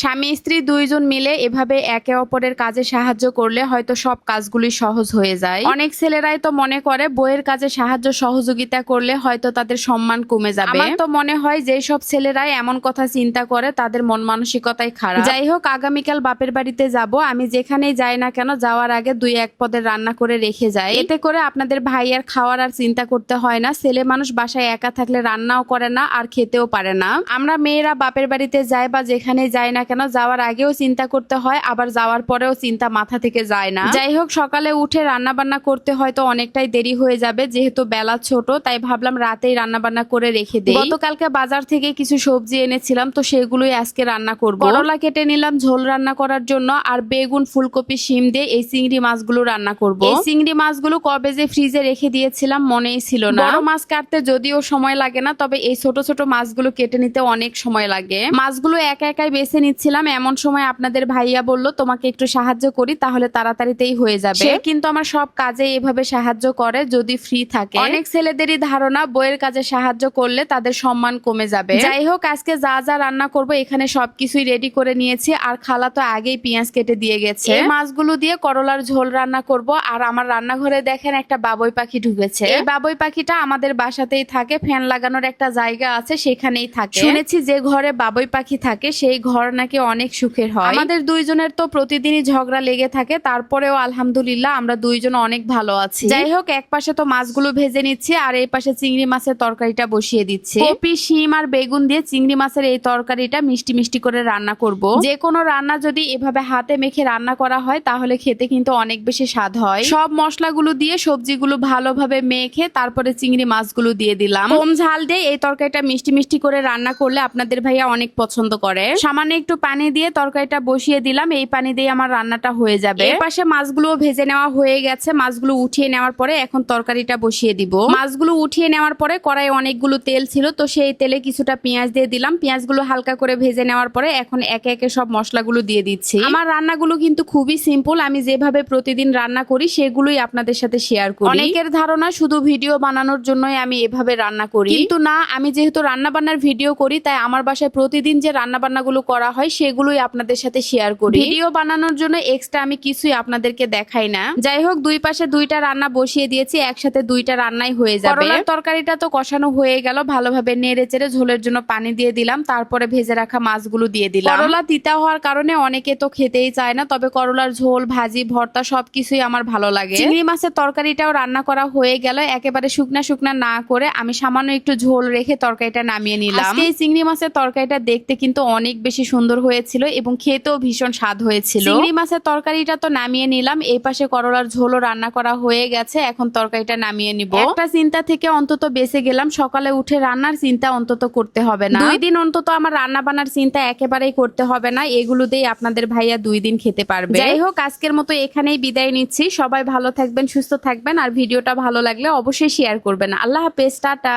স্বামী স্ত্রী দুইজন মিলে এভাবে একে অপরের কাজে সাহায্য করলে হয়তো সব কাজগুলি সহজ হয়ে যায়। অনেক ছেলেরাই তো মনে করে বইয়ের কাজে সাহায্য সহযোগিতা করলে হয়তো তাদের সম্মান কমে যাবে। আমার তো মনে হয় যে সব ছেলেরাই এমন কথা চিন্তা করে তাদের মন মানসিকতাই খারাপ। যাই হোক আগামীকাল বাপের বাড়িতে যাব। আমি যেখানেই যাই না কেন যাওয়ার আগে দুই এক পদের রান্না করে রেখে যাই। এতে করে আপনাদের ভাই আর খাওয়ার আর চিন্তা করতে হয় না। ছেলে মানুষ বাসায় একা থাকলে রান্নাও করে না আর খেতেও পারে না। আমরা মেয়েরা বাপের বাড়িতে যাই বা যেখানে যাই না কেন? যাওয়ার আগেও চিন্তা করতে হয়, আবার যাওয়ার পরেও চিন্তা মাথা থেকে যায় না। যাই হোক, সকালে উঠে রান্না বান্না করতে হয়তো অনেকটাই দেরি হয়ে যাবে, যেহেতু বেলা ছোট, তাই ভাবলাম রাতেই রান্না বান্না করে রেখে দিই। গতকালকে বাজার থেকে কিছু সবজি এনেছিলাম, তো সেগুলোই আজকে রান্না করব। করলা কেটে নিলাম, ঝোল রান্না করার জন্য, আর বেগুন, ফুলকপি, শিম দিয়ে এই চিংড়ি মাছগুলো রান্না করব। এই চিংড়ি মাছগুলো কবে যে ফ্রিজে রেখে দিয়েছিলাম মনেই ছিল না। বড় মাছ কাটতে যদিও সময় লাগে না, তবে এই ছোট ছোট মাছগুলো কেটে নিতে অনেক সময় লাগে। মাছগুলো একা একাই বেছে নিচ্ছিলাম এমন সময় আপনাদের ভাইয়া বলল তোমাকে একটু সাহায্য করি তাহলে তাড়াতাড়িতেই হয়ে যাবে। সে কিন্তু আমার সব কাজে এভাবে সাহায্য করে যদি ফ্রি থাকে। অনেক ছেলেদেরই ধারণা বইয়ের কাজে সাহায্য করলে তাদের সম্মান কমে যাবে। যাই হোক আজকে যা যা রান্না করব এখানে সবকিছুই রেডি করে নিয়েছি। আর খালা তো আগেই পেঁয়াজ কেটে দিয়ে গেছে। মাছগুলো দিয়ে করলার ঝোল রান্না করব। আর আমার রান্নাঘরে দেখেন একটা বাবুই পাখি ঢুকেছে। এই বাবুই পাখিটা আমাদের বাসাতেই থাকে ফ্যান লাগানোর একটা জায়গা আছে সেখানেই থাকে। শুনেছি যে ঘরে বাবুই পাখি থাকে সেই ঘর নাকি অনেক সুখের হয়। আমাদের দুইজনের তো প্রতিদিনই ঝগড়া লেগে থাকে তারপরেও আলহামদুলিল্লাহ আমরা দুইজন অনেক ভালো আছি। যাই হোক এক পাশে তো মাছগুলো ভেজে নিচ্ছি আর এই পাশে চিংড়ি মাছের তরকারিটা বসিয়ে দিচ্ছি। কপি শিম আর বেগুন দিয়ে চিংড়ি মাছের এই তরকারিটা মিষ্টি মিষ্টি করে রান্না করব। যে কোনো রান্না যদি এভাবে হাতে মেখে রান্না করা হয় তাহলে খেতে কিন্তু অনেক বেশি স্বাদ হয়। সব মশলাগুলো দিয়ে সবজিগুলো ভালোভাবে মেখে তারপরে চিংড়ি মাছগুলো দিয়ে দিলাম। কম ঝাল দিয়ে এই তরকারিটা মিষ্টি মিষ্টি করে রান্না করলে আপনাদের ভাইয়া অনেক পছন্দ করে। সামান্য একটু পানি দিয়ে তরকারিটা বসিয়ে দিলাম। এই পানি দিয়ে আমার রান্নাটা হয়ে যাবে। এর পাশে মাছগুলো ভেজে নেওয়া হয়ে গেছে। মাছগুলো উঠিয়ে নেওয়ার পরে এখন তরকারিটা বসিয়ে দিব। মাছগুলো উঠিয়ে নেওয়ার পরে কড়াই অনেকগুলো তেল ছিল তো সেই তেলে কিছুটা পেঁয়াজ দিয়ে দিলাম। পেঁয়াজগুলো হালকা করে ভেজে নেওয়ার পরে এখন একে একে সব মশলাগুলো দিয়ে দিচ্ছি। আমার রান্নাগুলো কিন্তু খুবই সিম্পল আমি যেভাবে প্রতিদিন রান্না করি সেগুলোই আপনাদের সাথে শেয়ার করি। অনেকের ধারণা শুধু ভিডিও বানানোর জন্যই আমি এভাবে রান্না করি। কিন্তু না আমি যেহেতু রান্না বান্নার ভিডিও করি তাই আমার বাসায় প্রতিদিন যে রান্না বান্নাগুলো করা হয় সেগুলোই আপনাদের সাথে শেয়ার করি। ভিডিও বানানোর জন্য এক্সট্রা আমি কিছুই আপনাদেরকে দেখাই না। যাই হোক দুই পাশে দুইটা রান্না বসিয়ে দিয়েছি একসাথে দুইটা রান্নাই হয়ে যাবে। করলার তরকারিটা তো কষানো হয়ে গেল ভালোভাবে নেড়ে চেড়ে ঝোলের জন্য পানি দিয়ে দিলাম তারপরে ভেজে রাখা মাছগুলো দিয়ে দিলাম। করলা তিতা হওয়ার কারণে অনেকে তো খেতেই চায় না তবে করলার ঝোল ভাজি ভর্তা সবকিছুই আমার ভালো লাগে। চিংড়ি মাছের তরকারিটাও রান্না করা হয়ে গেল একেবারে শুকনা শুকনা না করে আমি সামান্য একটু ঝোল রেখে তরকারিটা নামিয়ে নিলাম। এই চিংড়ি মাছের তরকারিটা দেখতে কিন্তু অনেক বেশি সুন্দর হয়েছিল এবং খেতেও ভীষণ স্বাদ হয়েছিল। চিংড়ি মাছের তরকারিটা তো নামিয়ে নিলাম। এই পাশে করলার ঝোলও রান্না করা হয়ে গেছে। এখন তরকারিটা নামিয়ে নিব। একটা চিন্তা থেকে অন্তত বেঁচে গেলাম। সকালে উঠে রান্নার চিন্তা অন্তত করতে হবে না। দুই দিন অন্তত আমার রান্না বান্নার চিন্তা একেবারেই করতে হবে না। এগুলো দিয়ে আপনাদের ভাইয়া দুই দিন খেতে পারবে। যাই হোক আজকের মতো এখানেই বিদায় নিচ্ছি। সবাই ভালো থাকবেন সুস্থ থাকবেন। আর ভিডিওটা ভালো লাগলে অবশ্যই শেয়ার করবেন। আল্লাহ হাফেজ টাটা।